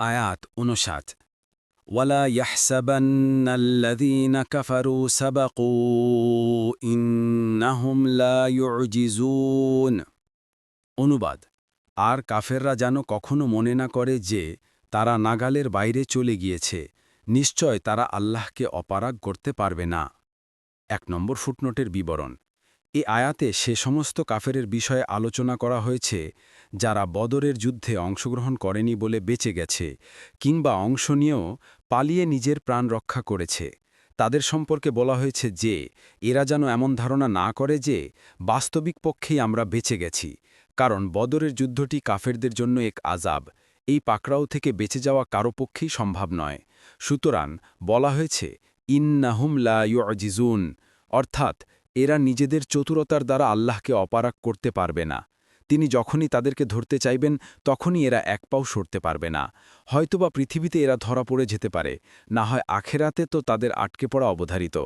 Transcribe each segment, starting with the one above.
আয়াত উনষাট ওয়ালা ইয়াহসাবান্নাল্লাযীনা কাফারু সাবাকু ইন্নাহুম লা ইউজিজুন। অনুবাদ, আর কাফেররা যেন কখনো মনে না করে যে তারা নাগালের বাইরে চলে গিয়েছে, নিশ্চয় তারা আল্লাহকে অপারাগ করতে পারবে না। এক নম্বর ফুটনোটের বিবরণ এ আয়াতে সে সমস্ত কাফেরের বিষয়ে আলোচনা করা হয়েছে, যারা বদরের যুদ্ধে অংশগ্রহণ করেনি বলে বেঁচে গেছে, কিংবা অংশ নিয়েও পালিয়ে নিজের প্রাণ রক্ষা করেছে। তাদের সম্পর্কে বলা হয়েছে যে, এরা যেন এমন ধারণা না করে যে, বাস্তবিক পক্ষেই আমরা বেঁচে গেছি, কারণ বদরের যুদ্ধটি কাফেরদের জন্য এক আজাব এই পাকড়াও থেকে বেঁচে যাওয়া কারও পক্ষেই সম্ভব নয়। সুতরাং বলা হয়েছে, ইন্নাহুম লা ইউজিজুন অর্থাৎ এরা নিজেদের চতুরতার দ্বারা আল্লাহকে অপারাগ করতে পারবে না। তিনি যখনই তাদেরকে ধরতে চাইবেন, তখনই এরা এক পাও সরতে পারবে না। হয়তোবা পৃথিবীতে এরা ধরা পড়ে যেতে পারে, না হয় আখেরাতে তো তাদের আটকে পড়া অবধারিত।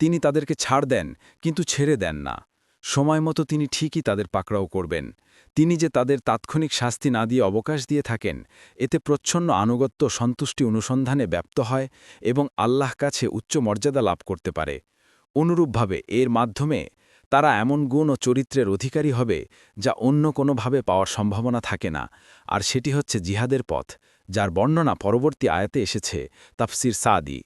তিনি তাদেরকে ছাড় দেন, কিন্তু ছেড়ে দেন না। সময় মতো তিনি ঠিকই তাদের পাকড়াও করবেন। তিনি যে তাদের তাৎক্ষণিক শাস্তি না দিয়ে অবকাশ দিয়ে থাকেন, এতে প্রচ্ছন্ন আনুগত্য সন্তুষ্টি অনুসন্ধানে ব্যপ্ত হয় এবং আল্লাহ কাছে উচ্চ মর্যাদা লাভ করতে পারে। অনুরূপভাবে এর মাধ্যমে তারা এমন গুণ ও চরিত্রের অধিকারী হবে যা অন্য কোনোভাবে পাওয়ার সম্ভাবনা থাকে না। আর সেটি হচ্ছে জিহাদের পথ, যার বর্ণনা পরবর্তী আয়াতে এসেছে, তাফসির সাদি।